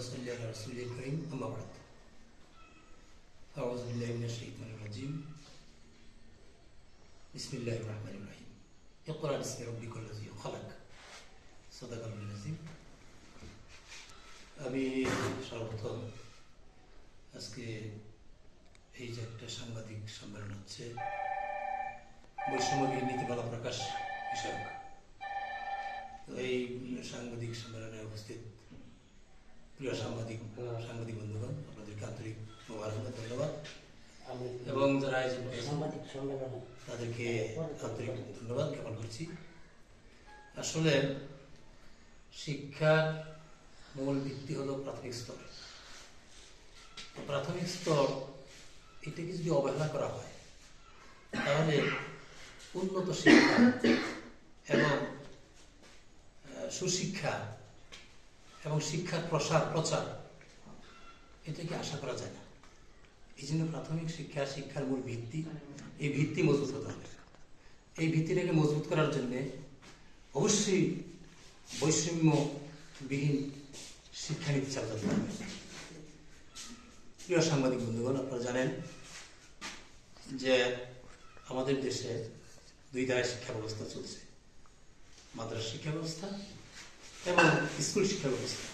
صل على رسول الكريم أما بعد أعوذ بالله من الشيطان الرجيم بسم الله الرحمن الرحيم اقرأ باسم ربك الذي خلق صدق الله العظيم আমি সর্বপ্রথম আজকে এই যে একটা সাংবাদিক সম্মেলন হচ্ছে বৈষম্যবিহীন নীতিমালা প্রকাশ বিষয়ক তো এই সাংবাদিক সম্মেলনে উপস্থিত প্রিয় সাংবাদিক সাংবাদিক বন্ধুগণ আপনাদেরকে আন্তরিক মোবারকবাদ ধন্যবাদ। এবং যারা আয়োজন সাংবাদিক তাদেরকে আন্তরিক ধন্যবাদ জ্ঞাপন করছি। আসলে শিক্ষার মূল ভিত্তি হলো প্রাথমিক স্তর। প্রাথমিক স্তর এটাকে যদি অবহেলা করা হয় তাহলে উন্নত শিক্ষা এবং সুশিক্ষা এবং শিক্ষার প্রসার, প্রচার, এটাকে আশা করা যায় না। এই জন্য প্রাথমিক শিক্ষা, শিক্ষার মূল ভিত্তি, এই ভিত্তি মজবুত হতে হবে। এই ভিত্তিটাকে মজবুত করার জন্য অবশ্যই বৈষম্যবিহীন শিক্ষানীতি চালু করতে হবে। প্রিয় সাংবাদিক বন্ধুগণ, আপনারা জানেন যে আমাদের দেশে দুই ধারায় শিক্ষা ব্যবস্থা চলছে। মাদ্রাসা শিক্ষা ব্যবস্থা এবং স্কুল শিক্ষা ব্যবস্থা?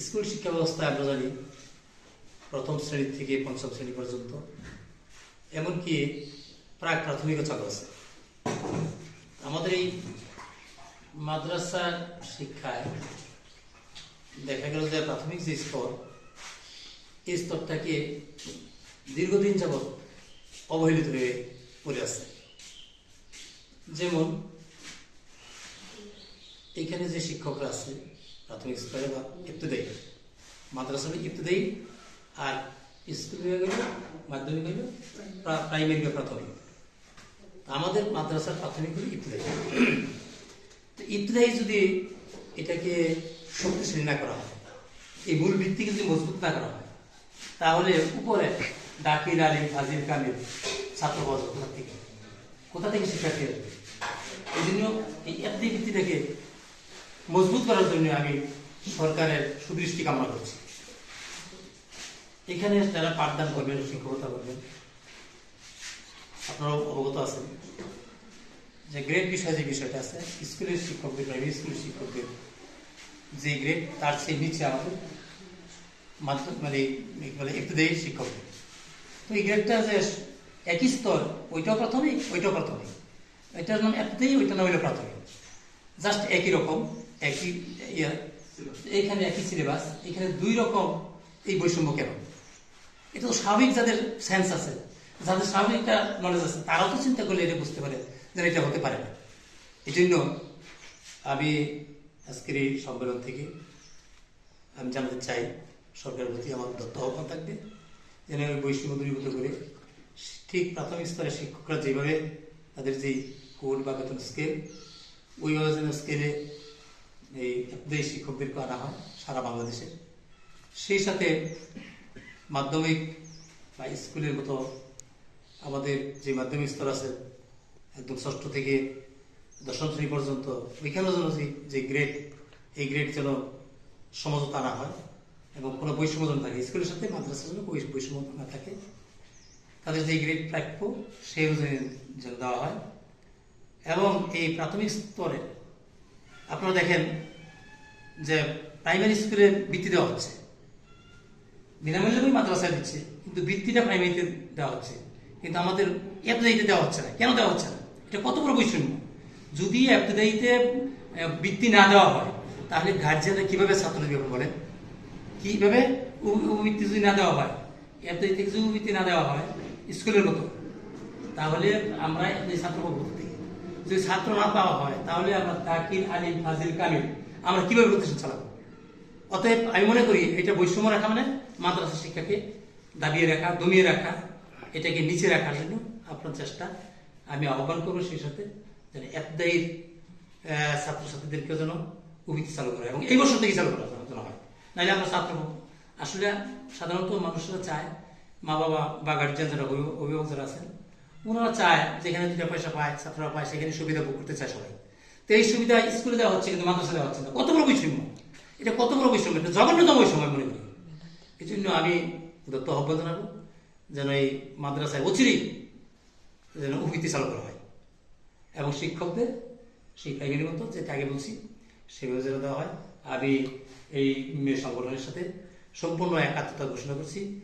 স্কুল শিক্ষা ব্যবস্থা আমরা জানি প্রথম শ্রেণি থেকে পঞ্চম শ্রেণি পর্যন্ত। এমনকি প্রাক প্রাথমিকও চালু আছে। আমাদের এই মাদ্রাসার শিক্ষায় দেখা গেল যে প্রাথমিক যে স্তর, এই স্তরটাকে দীর্ঘদিন যাবৎ অবহেলিত হয়ে পড়ে আছে। যেমন এখানে যে শিক্ষকরা আছে, প্রাথমিক স্তরে বা ইবতদায়ী, মাদ্রাসা ইবতদায়ী আর স্কুল হইল মাধ্যমিক হইল প্রাইমারি বা প্রাথমিক। আমাদের মাদ্রাসার প্রাথমিক হল ইবতদায়ী। তো ইবতদায়ী যদি এটাকে শক্তিশালী না করা হয়, এই মূল ভিত্তিকে যদি মজবুত না করা হয়, তাহলে উপরে ডাকির আলিম ফাজিল কামিল ছাত্র কোথা থেকে? কোথা থেকে শিক্ষার্থী আসবে এই জন্য এই ভিত্তিটাকে মজবুত করার জন্য আমি সরকারের সুদৃষ্টি কামনা করছি। এখানে যারা পাঠদান করবেন, শিক্ষকতা করবেন আপনারা অবগত আছেন যে গ্রেড বিষয় যে বিষয়টা আছে, স্কুলের শিক্ষকদের প্রাইমারি স্কুলের শিক্ষকদের যে গ্রেড তার সেই নিচে আমাদের মাধ্যম মানে বলে ইবতদায়ী শিক্ষকদের। তো এই গ্রেডটা যে একই স্তর, ওইটাও প্রাথমিক ওইটাও প্রাথমিক। এটার নাম ইবতদায়ী ওইটার নাম হলো প্রাথমিক। জাস্ট একই রকম। একই এইখানে একই সিলেবাস এখানে দুই রকম এই বৈষম্য কেন? এটা তো স্বাভাবিক যাদের সেন্স আছে যাদের স্বাভাবিক একটা নলেজ আছে তারাও তো চিন্তা করলে এটা বুঝতে পারে যে এটা হতে পারে না। এই জন্য আমি আজকের এই সম্মেলন থেকে আমি জানাতে চাই সরকারের প্রতি আমার দত্ত আহ্বান থাকবে যেন ওই বৈষম্য দূরীভূত করে ঠিক প্রাথমিক স্তরে শিক্ষকরা যেভাবে তাদের যেই কোড বা বেতন স্কেল ওইভাবে যেন স্কেলে এই দেশ শিক্ষকদেরকে আনা হয় সারা বাংলাদেশে। সেই সাথে মাধ্যমিক বা স্কুলের মতো আমাদের যে মাধ্যমিক স্তর আছে, একদম ষষ্ঠ থেকে দশম শ্রেণি পর্যন্ত, ওইখানেও যেন যে- গ্রেড এই গ্রেড যেন সমঝোতা আনা হয় এবং কোনো বৈষম্য যেন থাকে। স্কুলের সাথে মাদ্রাসার জন্য বৈ- বৈষম্য না থাকে। তাদের যে গ্রেড প্রাপ্য, সেই অনুযায়ী যেন দেওয়া হয়। এবং এই প্রাথমিক স্তরে আপনারা দেখেন যে প্রাইমারি স্কুলে বৃত্তি দেওয়া হচ্ছে। বিনামূল্যে বই মাদ্রাসায় দিচ্ছে, কিন্তু বৃত্তিটা প্রাইমারিতে দেওয়া হচ্ছে। কিন্তু আমাদের এফদাইতে দেওয়া হচ্ছে না। কেন দেওয়া হচ্ছে না? এটা কত বড় বৈষম্য? যদি এফদাইতে বৃত্তি না দেওয়া হয়, তাহলে গার্জিয়ানরা কীভাবে ছাত্র দিবে বলেন? কীভাবে উপবৃত্তি যদি না দেওয়া হয় থেকে যদি উপবৃত্তি না দেওয়া হয়, স্কুলের মতো, তাহলে আমরা ছাত্র পাবো যদি ছাত্র না পাওয়া হয়, তাহলে আমরা তাকিল আলিম ফাজিল কামিল আমরা কীভাবে প্রতিষ্ঠান চালাবো? অতএব আমি মনে করি এটা বৈষম্য রাখা মানে মাদ্রাসা শিক্ষাকে দাবিয়ে রাখা, দমিয়ে রাখা, এটাকে নিচে রাখার জন্য আপনার চেষ্টা। আমি আহ্বান করব সেই সাথে যেন একদায়ীর ছাত্রছাত্রীদেরকে যেন উপবৃত্তি চালু করা এবং এই বছর থেকে চালু করা যেন হয়। নাহলে আমরা ছাত্র। আসলে সাধারণত মানুষরা চায় মা বাবা বা গার্জিয়ান যারা অভিভাবক যারা আছেন ওনারা চায় যেখানে দুটা পয়সা পায়, ছাত্ররা পায়, সেখানে সুবিধা ভোগ করতে চায় সবাই। তো এই সুবিধা স্কুলে দেওয়া হচ্ছে, কিন্তু মাদ্রাসা দেওয়া হচ্ছে না। কত বড় বৈষম্য? এটা কত বড় বৈষম্য? এটা জঘন্যতম বৈষম্য মনে করি। এই জন্য আমি দত্ত আহ্বান জানাব যেন এই মাদ্রাসায় অচিরেই যেন উপনীতি চালু করা হয়। এবং শিক্ষকদের, সেই প্রাইমারি মতো যেটা আগে বলছি, সেভাবে যেন দেওয়া হয়। আমি এই সংগঠনের সাথে সম্পূর্ণ একাত্মতা ঘোষণা করছি।